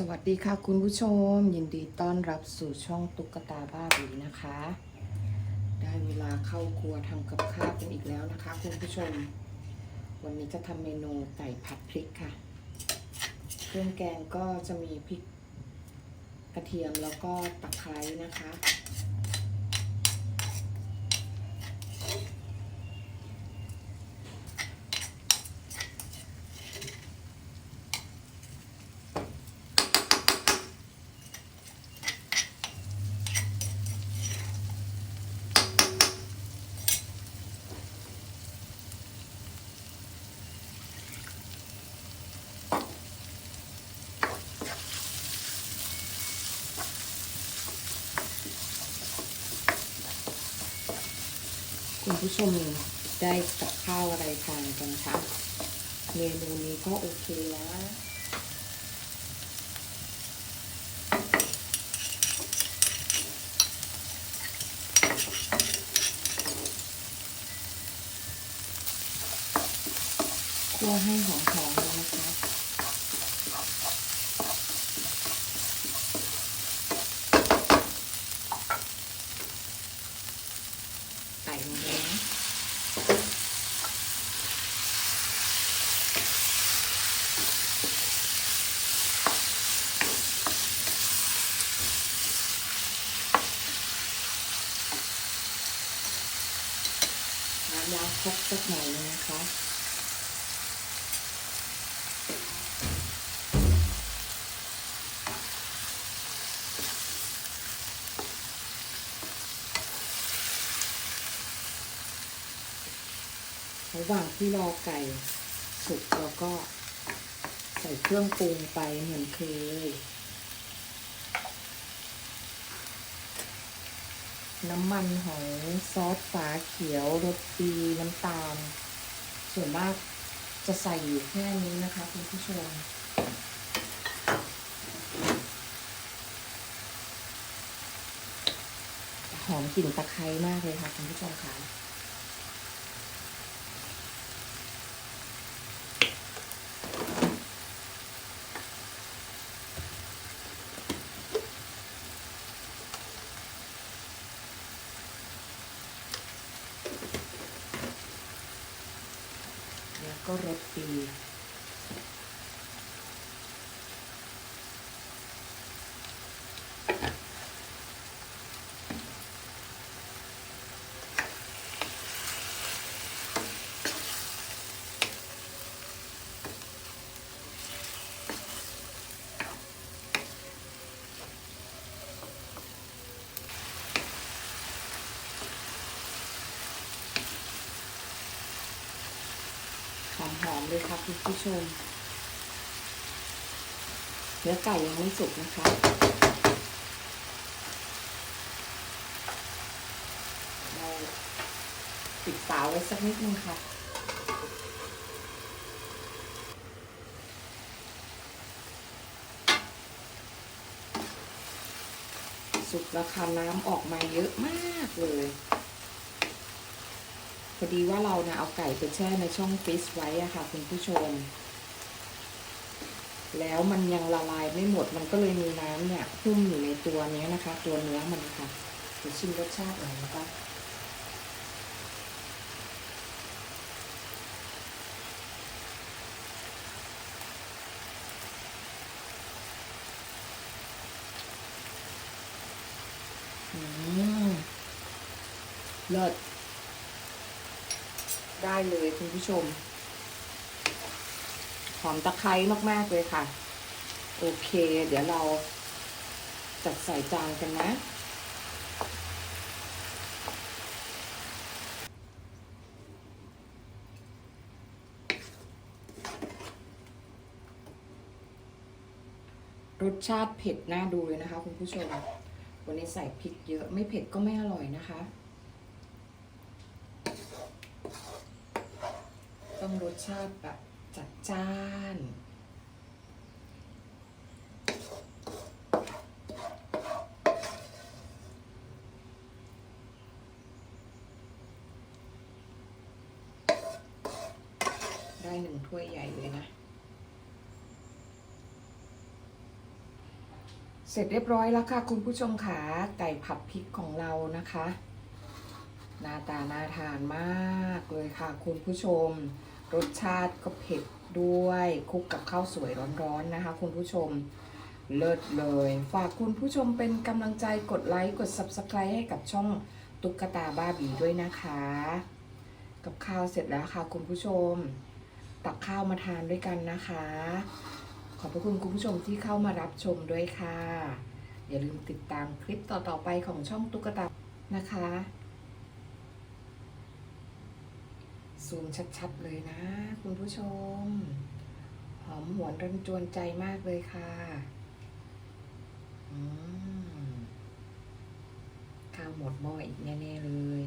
สวัสดีค่ะคุณผู้ชม ยินดีต้อนรับสู่ช่องตุ๊กตาบ้าบีนะคะ ได้เวลาเข้าครัวทำกับข้าวกันอีกแล้วนะคะ คุณผู้ชม วันนี้จะทำเมนูไก่ผัดพริกค่ะ เครื่องแกงก็จะมีพริก กระเทียมแล้วก็ตะไคร้นะคะ คุณผู้ชมได้กับข้าวอะไรทานกันคะเมนูนี้ก็โอเคนะคั่วให้หอมๆเลยนะคะ ใส่ลงไปนะ น้ำยาครกสักหน่อยนึงนะคะระหว่างที่รอไก่สุกเราก็ใส่เครื่องปรุงไปเหมือนเคย น้ำมันหอยซอสฝาเขียวรสดีน้ำตาล ส่วนมากจะใส่อยู่แค่นี้นะคะคุณผู้ชมหอมกลิ่นตะไคร้มากเลยค่ะคุณผู้ชมค่ะ แมเลยค่ะคุณผู้ชม เนื้อไก่ยังไม่สุกนะคะ เราปิดฝาไว้สักนิดนึงค่ะสุกแล้วค่ะน้ำออกมาเยอะมากเลย พอดีว่าเรานะเอาไก่ไปแช่ในช่องฟรีซไว้อะค่ะ คุณผู้ชม แล้วมันยังละลายไม่หมดมันก็เลยมีน้ำเนี่ยหุ้มอยู่ในตัวเนี้ยนะคะ ตัวเนื้อมันค่ะเดี๋ยวชิมรสชาติหน่อยนะคะอืมเลิศ ได้เลยคุณผู้ชม หอมตะไคร้มาก ๆ เลยค่ะ โอเค เดี๋ยวเราจัดใส่จานกันนะ รสชาติเผ็ดน่าดูเลยนะคะ คุณผู้ชม วันนี้ใส่พริกเยอะไม่เผ็ดก็ไม่อร่อยนะคะ ต้องรสชาติแบบจัดจ้าน ได้หนึ่งถ้วยใหญ่เลยนะ เสร็จเรียบร้อยแล้วค่ะ คุณผู้ชมขาไก่ผัดพริกของเรานะคะ หน้าตาน่าทานมากเลยค่ะ คุณผู้ชม รสชาติก็เผ็ดด้วยคลุกกับข้าวสวยร้อนๆนะคะ คุณผู้ชมเลิศเลย ฝากคุณผู้ชมเป็นกำลังใจกดไลค์กด Subscribe ให้กับช่องตุ๊กตาบ้าบีด้วยนะคะ กับข้าวเสร็จแล้วค่ะ คุณผู้ชม ตักข้าวมาทานด้วยกันนะคะ ขอบพระคุณคุณผู้ชมที่เข้ามารับชมด้วยค่ะ อย่าลืมติดตามคลิปต่อๆไปของช่องตุ๊กตานะคะ ซูมชัดๆเลยนะ คุณผู้ชม หอมหวนรันจวนใจมากเลยค่ะข้าวหมดหม้ออีกแน่ ๆ เลย